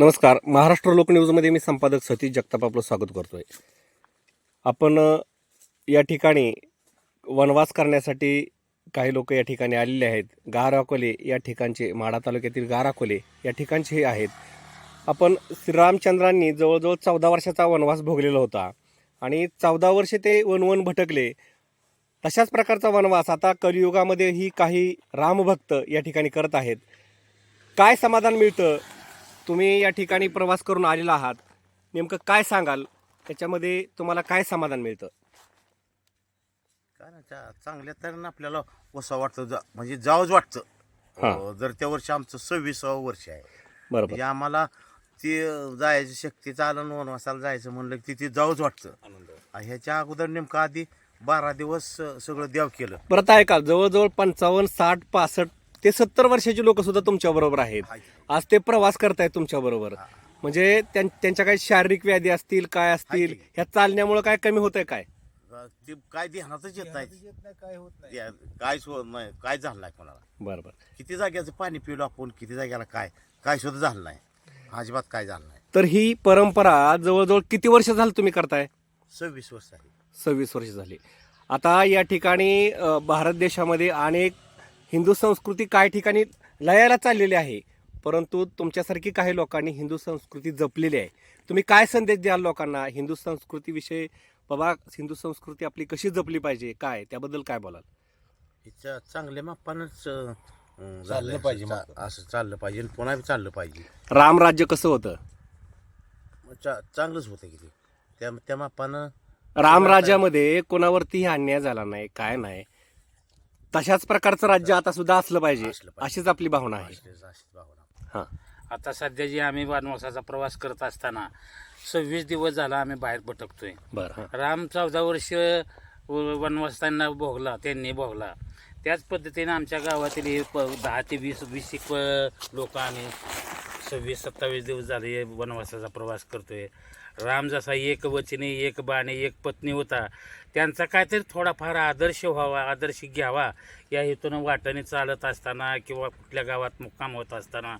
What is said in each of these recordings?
नमस्कार. महाराष्ट्र लोकन्यूजमध्ये मी संपादक सतीश जगताप आपलं स्वागत करतोय. आपण या ठिकाणी वनवास करण्यासाठी काही लोक या ठिकाणी आलेले आहेत. गार अकोले या ठिकाणचे माढा तालुक्यातील गार अकोले या ठिकाणचे हे आहेत. आपण श्रीरामचंद्रांनी जवळजवळ चौदा वर्षाचा वनवास भोगलेला होता आणि चौदा वर्षे ते वनवन भटकले. तशाच प्रकारचा वनवास आता कलियुगामध्ये ही काही रामभक्त या ठिकाणी करत आहेत. काय समाधान मिळतं? तुम्ही या ठिकाणी प्रवास करून आलेला आहात. नेमकं काय सांगाल? त्याच्यामध्ये तुम्हाला काय समाधान मिळतं? काय ना चा- चांगल्या तऱ्हेनं आपल्याला वसा वाटतं. जा- म्हणजे जावंच वाटतं. हा. अं, जर त्या वर्षी आमचं सव्वीसावं वर्ष आहे. बरोबर. म्हणजे आम्हाला ती जायची शक्ती चालन वनवासाला जायचं म्हणलं की तिथे जावंच वाटतं. आणि ह्याच्या अगोदर नेमकं आधी बारा दिवस अं, सगळं देव केलं. परत आहे का जवळजवळ पंचावन्न साठ पासष्ट ते सत्तर वर्षाची लोक सुद्धा तुमच्या बरोबर आहेत. आज ते प्रवास करतायत तुमच्या बरोबर. हा. म्हणजे त्यां- त्यांच्या काही शारीरिक व्याधी असतील काय असतील. ह्या चालण्यामुळे काय कमी होतंय काय? ते काय ध्यानातच येत नाही या- काहीच होत नाही. काय झालं नाही कोणाला. बरं बरं. किती जाग्याचं पाणी पिलो आपण किती जाग्याला काय काय सुद्धा झालं नाही. अजिबात काय झालं नाही. तर ही परंपरा जवळजवळ किती वर्ष झालं तुम्ही करताय? सव्वीस वर्ष आहे सव्वीस वर्ष झाली. आता या ठिकाणी भारत देशामध्ये अनेक हिंदू संस्कृती काही ठिकाणी लयाला चाललेली आहे? परंतु तुमच्यासारखी काही लोकांनी हिंदू संस्कृती जपलेली आहे. तुम्ही काय संदेश द्याल लोकांना? हिंदू संस्कृतीविषयी बाबा हिंदू संस्कृती आपली कशी जपली पाहिजे? काय? त्याबद्दल काय बोलाल? हिच्या चांगल्या मापानंच चाललं. पाहिजे. असं चाललं पाहिजे पुन्हा चाललं पाहिजे. रामराज्य कसं होतं? चांगलंच होतं की ते. त्या त्या मापानं रामराज्यामध्ये कोणावरतीही अन्याय झाला नाही काय नाही. तशाच प्रकारचं राज्य आता सुद्धा असलं पाहिजे असलं पाहिजे. अशीच आपली भावना आहे. अशीच भावना. हा. आता सध्या जे आम्ही वनवासाचा प्रवास करत असताना सव्वीस दिवस झाला आम्ही बाहेर भटकतोय बरं हा. राम चौदा वर्ष वनवास त्यांना भोगला त्यांनी भोगला. त्याच पद्धतीने आमच्या गावातील हे प दहा ते वीस वीस एक लोक आम्ही सव्वीस सत्तावीस दिवस झाले हे वनवासाचा प्रवास करतोय. राम जसा एक वचने एक बाणे एक पत्नी होता त्यांचा काहीतरी थोडाफार आदर्श व्हावा आदर्श घ्यावा या हेतूनं वाटाने चालत असताना किंवा कुठल्या गावात मुक्काम होत असताना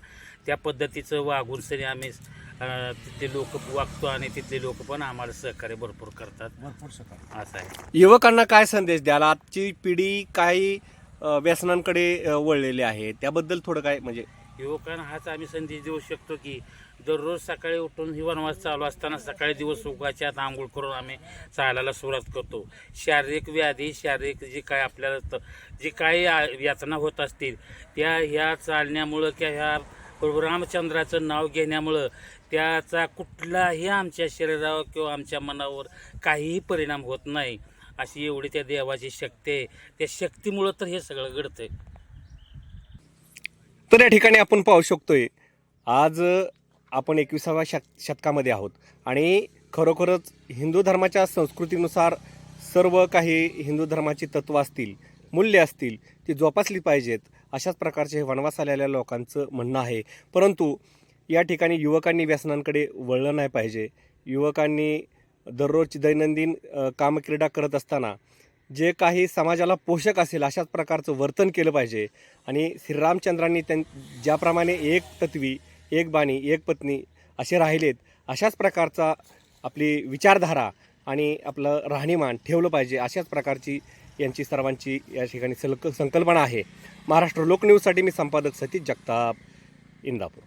त्या पद्धतीचं वागून सरी आम्ही तिथले लोक वागतो आणि तिथले लोक पण आम्हाला सहकार्य भरपूर करतात. भरपूर सकाळ असं आहे. युवकांना काय संदेश द्याल? आजची पिढी काही व्यसनांकडे वळलेली आहे. त्याबद्दल थोडं काय म्हणजे युवकांना हो, हाच आम्ही संधी देऊ शकतो की दररोज सकाळी उठून ही वनवास चालू असताना सकाळी दिवस उगाच्या आंघोळ करून आम्ही चालायला सुरुवात करतो. शारीरिक व्याधी शारीरिक जे काय आपल्याला त- जे काही यातना होत असतील त्या ह्या चालण्यामुळं किंवा ह्या प्रभू रामचंद्राचं नाव घेण्यामुळं त्याचा कुठलाही आमच्या शरीरावर किंवा आमच्या मनावर काहीही परिणाम होत नाही. अशी एवढी त्या देवाची शक्ती आहे. त्या शक्तीमुळं तर हे सगळं घडतंय. तर या ठिकाणी आपण पाहू शकतोय आज आपण एकविसाव्या शत शतकामध्ये आहोत. आणि खरोखरच हिंदू धर्माच्या संस्कृतीनुसार सर्व काही हिंदू धर्माची तत्त्व असतील मूल्य असतील ती जोपासली पाहिजेत अशाच प्रकारचे हे वनवास आलेल्या लोकांचं म्हणणं आहे. परंतु या ठिकाणी युवकांनी व्यसनांकडे वळलं नाही पाहिजे. युवकांनी दररोज दैनंदिन कामक्रीडा करत असताना जे काही समाजाला पोषक असेल अशाच प्रकारचं वर्तन केलं पाहिजे. आणि श्रीरामचंद्रांनी त्यां ज्याप्रमाणे एक तत्वी एक बाणी एक पत्नी असे राहिलेत अशाच प्रकारचा आपली विचारधारा आणि आपलं राहणीमान ठेवलं पाहिजे अशाच प्रकारची यांची सर्वांची या ठिकाणी सलक संकल्पना आहे. महाराष्ट्र लोकन्यूजसाठी मी संपादक सतीश जगताप इंदापूर.